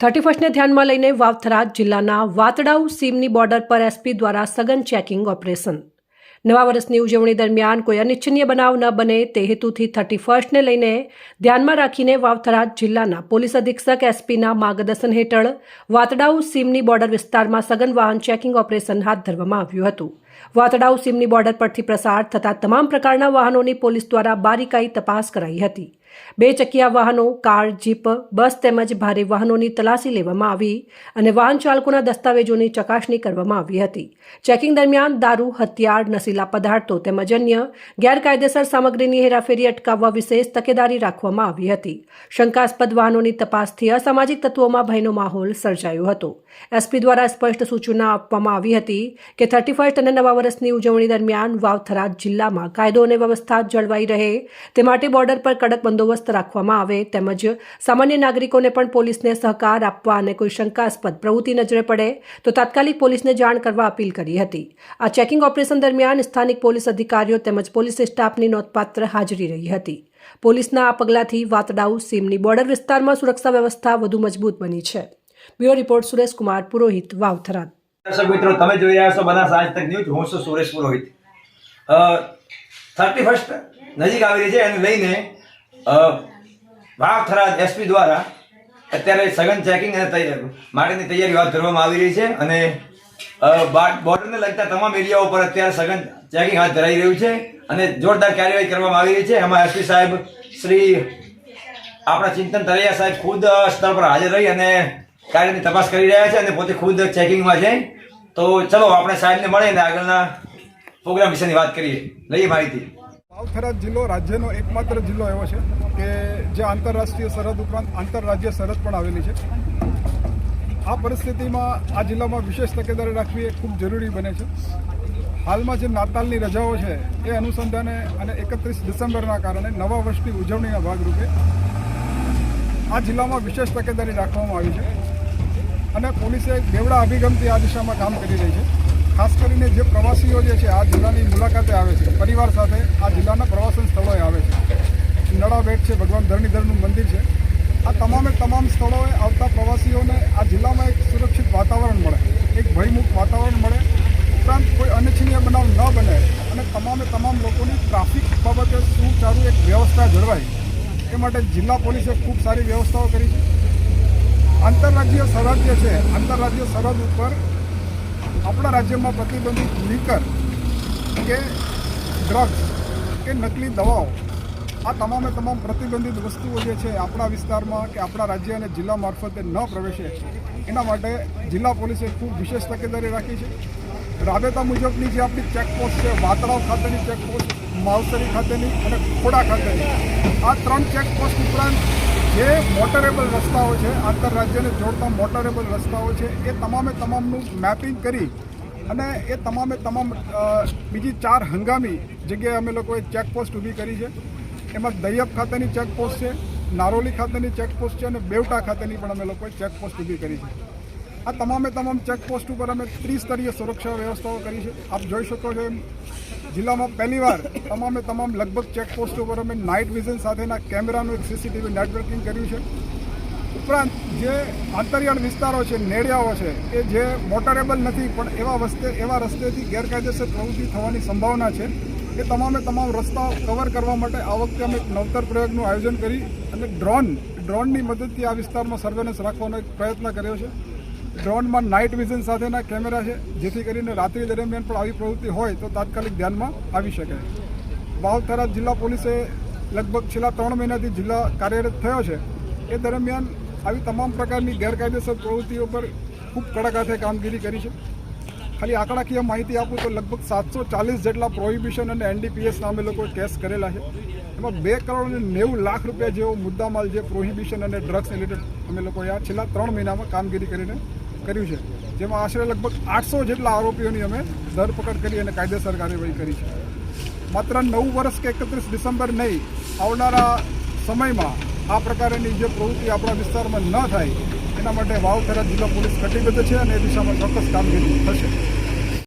Thirty ફર્સ્ટને ધ્યાનમાં લઈને વાવથરા જિલ્લાના વાતડાઉ સીમની બોર્ડર પર એસપી દ્વારા સઘન ચેકિંગ ઓપરેશન. નવા વર્ષની ઉજવણી દરમિયાન કોઈ અનિચ્છનીય બનાવ ન બને તે હેતુથી થર્ટી ફર્સ્ટને લઈને ધ્યાનમાં રાખીને વાવથરા જિલ્લાના પોલીસ અધિક્ષક એસપીના માર્ગદર્શન હેઠળ વાતડાઉ સીમની બોર્ડર વિસ્તારમાં સઘન વાહન ચેકિંગ ઓપરેશન હાથ ધરવામાં આવ્યું હતું. વાતડાઉ સીમની બોર્ડર પરથી પ્રસાર થતા તમામ પ્રકારના વાહનોની પોલીસ દ્વારા બારીકાઈ તપાસ કરાઈ હતી. બે ચકિયા વાહનો, કાર, જીપ, બસ તેમજ ભારે વાહનોની તલાશી લેવામાં આવી અને વાહન ચાલકોના દસ્તાવેજોની ચકાસણી કરવામાં આવી હતી. ચેકિંગ દરમિયાન દારૂ, હથિયાર, નશીલા પદાર્થો તેમજ અન્ય ગેરકાયદેસર સામગ્રીની હેરાફેરી અટકાવવા વિશેષ તકેદારી રાખવામાં આવી હતી. શંકાસ્પદ વાહનોની તપાસથી અસામાજિક તત્વોમાં ભયનો માહોલ સર્જાયો હતો. એસપી દ્વારા સ્પષ્ટ સૂચના આપવામાં આવી હતી કે થર્ટી ફર્સ્ટ અને નવા વર્ષની ઉજવણી દરમિયાન વાવથરા જિલ્લામાં કાયદો અને વ્યવસ્થા જળવાઈ રહે તે માટે બોર્ડર પર કડક બંદોબસ્ત રાખવામાં આવે તેમજ સામાન્ય નાગરિકોને પણ પોલીસને સહકાર આપવા અને કોઈ શંકાસ્પદ પ્રવૃત્તિ નજરે પડે તો તાત્કાલિક પોલીસને જાણ કરવા અપીલ કરી હતી. આ ચેકિંગ ઓપરેશન દરમિયાન સ્થાનિક પોલીસ અધિકારીઓ તેમજ પોલીસ સ્ટાફની નોંધપાત્ર હાજરી રહી હતી. પોલીસના આ પગલાંથી વાતડાઉ સીમની બોર્ડર વિસ્તારમાં સુરક્ષા વ્યવસ્થા વધુ મજબૂત બની છે. Bureau report Suresh Kumar Purohit, Vavthara. દર્શક મિત્રો, તમે જોઈ રહ્યા છો બનાસ આજ તક ન્યૂઝ. હું છું સુરેશ પુરોહિત. થર્ટી ફર્સ્ટ નજીક આવી રહી છે એને લઈને વાવથરા એસપી દ્વારા અત્યારે સઘન ચેકિંગ અને માટેની તૈયારી હાથ ધરવામાં આવી રહી છે અને બોર્ડરને લગતા તમામ એરિયાઓ પર અત્યારે સઘન ચેકિંગ હાથ ધરાઈ રહ્યું છે અને જોરદાર કાર્યવાહી કરવામાં આવી રહી છે. એમાં એસપી સાહેબ શ્રી આપણા ચિંતન તરૈયા સાહેબ ખુદ સ્થળ પર હાજર રહી અને કાર્યની તપાસ કરી રહ્યા છે અને પોતે ખુદ ચેકિંગમાં છે. તો ચલો, આપણે સાહેબને મળીને આગળના પ્રોગ્રામ વિશેની વાત કરીએ. લઈએ માહિતી. વાવથરા જિલ્લો રાજ્યનો એકમાત્ર જિલ્લો એવો છે કે જે આંતરરાષ્ટ્રીય સરહદ ઉપરાંત આંતરરાજ્ય સરહદ પણ આવેલી છે. આ પરિસ્થિતિમાં આ જિલ્લામાં વિશેષ તકેદારી રાખવી એ ખૂબ જરૂરી બને છે. હાલમાં જે નાતાલની રજાઓ છે એ અનુસંધાને અને એકત્રીસ ડિસેમ્બરના કારણે નવા વર્ષની ઉજવણીના ભાગરૂપે આ જિલ્લામાં વિશેષ તકેદારી રાખવામાં આવી છે. અને પોલીસે બેવડા અભિગમથી આ દિશામાં કામ કરી રહી છે. ખાસ કરીને જે પ્રવાસીઓ જે છે, આ જિલ્લાની મુલાકાતે આવે છે, પરિવાર સાથે આ જિલ્લાના પ્રવાસન સ્થળોએ આવે છે. નળાબેટ છે, ભગવાન ધરણીધરનું મંદિર છે. આ તમામે તમામ સ્થળોએ આવતા પ્રવાસીઓને આ જિલ્લામાં એક સુરક્ષિત વાતાવરણ મળે, એક ભયમુક્ત વાતાવરણ મળે. ઉપરાંત કોઈ અનિચ્છનીય બનાવ ન બને અને તમામે તમામ લોકોની ટ્રાફિક બાબતે સુચારું એક વ્યવસ્થા જળવાય. એ માટે જિલ્લા પોલીસે ખૂબ સારી વ્યવસ્થાઓ કરી છે. આંતરરાજ્ય સરહદ જે છે, આંતરરાજ્ય સરહદ ઉપર આપણા રાજ્યમાં પ્રતિબંધિત લીકર કે ડ્રગ્સ કે નકલી દવાઓ, આ તમામે તમામ પ્રતિબંધિત વસ્તુઓ જે છે આપણા વિસ્તારમાં કે આપણા રાજ્ય અને જિલ્લા મારફતે ન પ્રવેશે, એના માટે જિલ્લા પોલીસે ખૂબ વિશેષ તકેદારી રાખી છે. રાબેતા મુજબની જે આપણી ચેકપોસ્ટ છે વાતળાવ ખાતેની ચેકપોસ્ટ માવસરી ખાતેની અને ખોડા ખાતેની, આ ત્રણ ચેકપોસ્ટ ઉપરાંત જે મોટરેબલ રસ્તાઓ છે, આંતરરાજ્યને જોડતા મોટરેબલ રસ્તાઓ છે, એ તમામે તમામનું મેપિંગ કરી અને એ તમામે તમામ બીજી ચાર હંગામી જગ્યાએ અમે લોકોએ ચેકપોસ્ટ ઊભી કરી છે. એમાં દૈયપ ખાતેની ચેકપોસ્ટ છે, નારોલી ખાતેની ચેકપોસ્ટ છે અને બેવટા ખાતેની પણ અમે લોકોએ ચેકપોસ્ટ ઊભી કરી છે. આ તમામે તમામ ચેકપોસ્ટ ઉપર અમે ત્રિસ્તરીય સુરક્ષા વ્યવસ્થાઓ કરી છે. આપ જોઈ શકો છો એમ જિલ્લામાં પહેલીવાર તમામે તમામ લગભગ ચેકપોસ્ટ ઉપર અમે નાઇટ વિઝન સાથેના કેમેરાનું એક સીસીટીવી નેટવર્કિંગ કર્યું છે. ઉપરાંત જે આંતરિયાળ વિસ્તારો છે નેડિયાઓ છે કે જે મોટરેબલ નથી, પણ એવા વસ્તે, એવા રસ્તેથી ગેરકાયદેસર પ્રવૃત્તિ થવાની સંભાવના છે. એ તમામે તમામ રસ્તાઓ કવર કરવા માટે આ વખતે અમે નવતર પ્રયોગનું આયોજન કરી અને ડ્રોન ડ્રોનની મદદથી આ વિસ્તારમાં સર્વેલન્સ રાખવાનો એક પ્રયત્ન કર્યો છે. ડ્રોનમાં નાઇટ વિઝન સાથેના કેમેરા છે, જેથી કરીને રાત્રિ દરમિયાન પણ આવી પ્રવૃત્તિ હોય તો તાત્કાલિક ધ્યાનમાં આવી શકે. વાવથરા જિલ્લા પોલીસે લગભગ છેલ્લા ત્રણ મહિનાથી જિલ્લા કાર્યરત થયો છે. એ દરમિયાન આવી તમામ પ્રકારની ગેરકાયદેસર પ્રવૃત્તિઓ પર ખૂબ કડક હાથે કામગીરી કરી છે. ખાલી આંકડાકીય માહિતી આપું તો લગભગ સાતસો ચાલીસ જેટલા પ્રોહિબિશન અને એનડીપીએસના અમે લોકો કેસ કરેલા છે. એમાં બે કરોડ અને નેવું લાખ રૂપિયા જેવો મુદ્દામાલ જે પ્રોહિબિશન અને ડ્રગ્સ રિલેટેડ અમે લોકોએ આ છેલ્લા ત્રણ મહિનામાં કામગીરી કરીને કર્યું છે. જેમાં આશરે લગભગ આઠસો જેટલા આરોપીઓની અમે ધરપકડ કરી અને કાયદેસર કાર્યવાહી કરી છે. માત્ર નવું વર્ષ કે એકત્રીસ ડિસેમ્બર નહીં, આવનારા સમયમાં આ પ્રકારની જે પ્રવૃત્તિ આપણા વિસ્તારમાં ન થાય, એના માટે વાવથરા જિલ્લા પોલીસ કટિબદ્ધ છે અને એ દિશામાં ચોક્કસ કામગીરી થશે.